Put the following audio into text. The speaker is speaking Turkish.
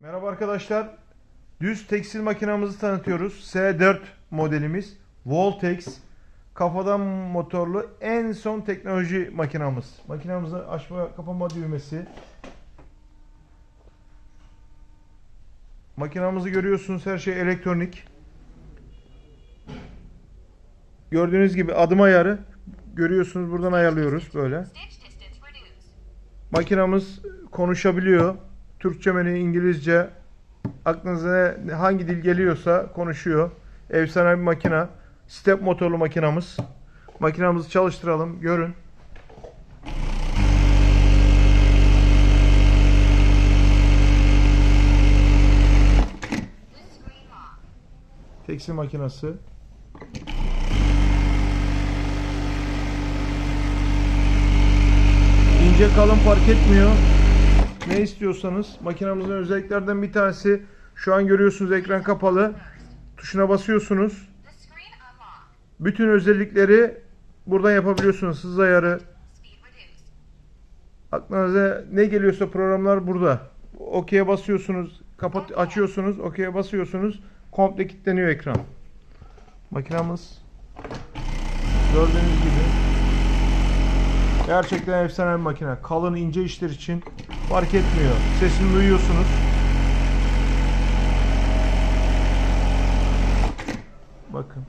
Merhaba arkadaşlar. Düz tekstil makinamızı tanıtıyoruz. S4 modelimiz. Voltex. Kafadan motorlu en son teknoloji makinamız. Makinamızın açma kapama düğmesi. Makinamızı görüyorsunuz her şey elektronik. Gördüğünüz gibi adım ayarı görüyorsunuz buradan ayarlıyoruz böyle. Makinamız konuşabiliyor. Türkçe menü, İngilizce. Aklınıza ne- hangi dil geliyorsa konuşuyor. Efsane bir makina. Step motorlu makinamız. Makinamızı çalıştıralım. Görün. Tekstil makinası. İnce kalın fark etmiyor. Ne istiyorsanız. Makinamızın özelliklerden bir tanesi şu an görüyorsunuz ekran kapalı. Tuşuna basıyorsunuz. Bütün özellikleri buradan yapabiliyorsunuz. Hız ayarı, aklınıza ne geliyorsa programlar burada. OK'ye basıyorsunuz, kapat açıyorsunuz, OK'ye basıyorsunuz. Komple kilitleniyor ekran. Makinamız gördüğünüz gibi gerçekten efsane bir makine. Kalın ince işler için fark etmiyor. Sesini duyuyorsunuz. Bakın.